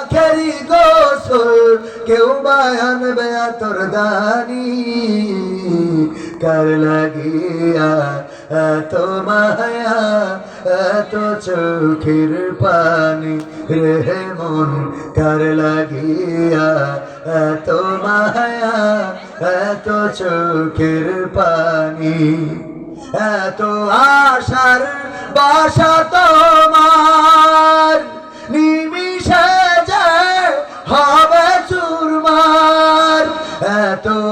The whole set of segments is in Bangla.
আখেরি গোসল, কেউ বায়ানবে তোর দানি। কার লাগিয়া এত মায়া, এত চোখের পানি। রে মন, কার লাগিয়া এত মায়া, এত চোখের পানি। এত আশার বাসা তোমার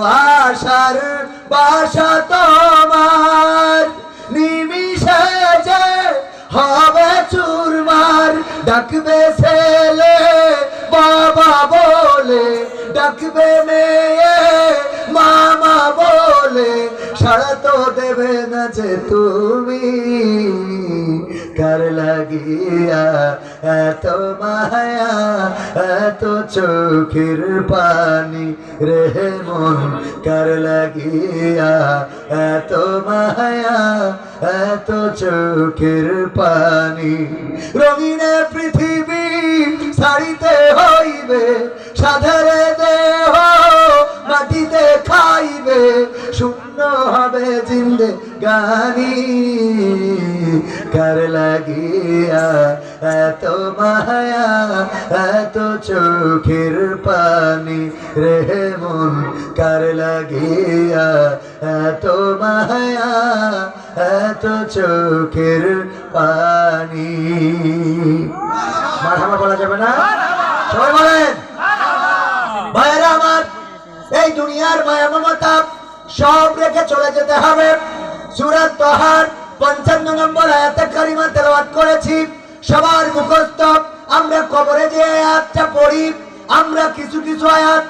এত ভাষা তোমার। নিমিষে যে হবে চুরমার, ডাকবে ছেলে, বাবা বলে, ডাকবে মেয়ে, মামা বলে, সারা তো দে যে তুমি কার লাগিয়া এত মায়া, এত চোখের পানি রে মন, কার লাগিয়া এত মায়া, এত চোখের পানি। রঙিনে পৃথিবী ছাড়িতে গানি কার লাগিয়া এত মায়া, এত চোখের পানি রে মন, কার লাগিয়া এত মায়া, এত চোখের পানি। মাঠামা বলা যাবে না? সবাই বলেন। ভাইয়েরা আমার, এই দুনিয়ার মায়া মমতা সব রেখে চলে যেতে হবে। সুরাত তহার, পঞ্চান্ন নম্বর আয়াতে কারিমা তেলাওয়াত করেছি। সবার মুখস্থ, আমরা কবরে যে আয়াতটা পড়ি, আমরা কিছু কিছু আয়াত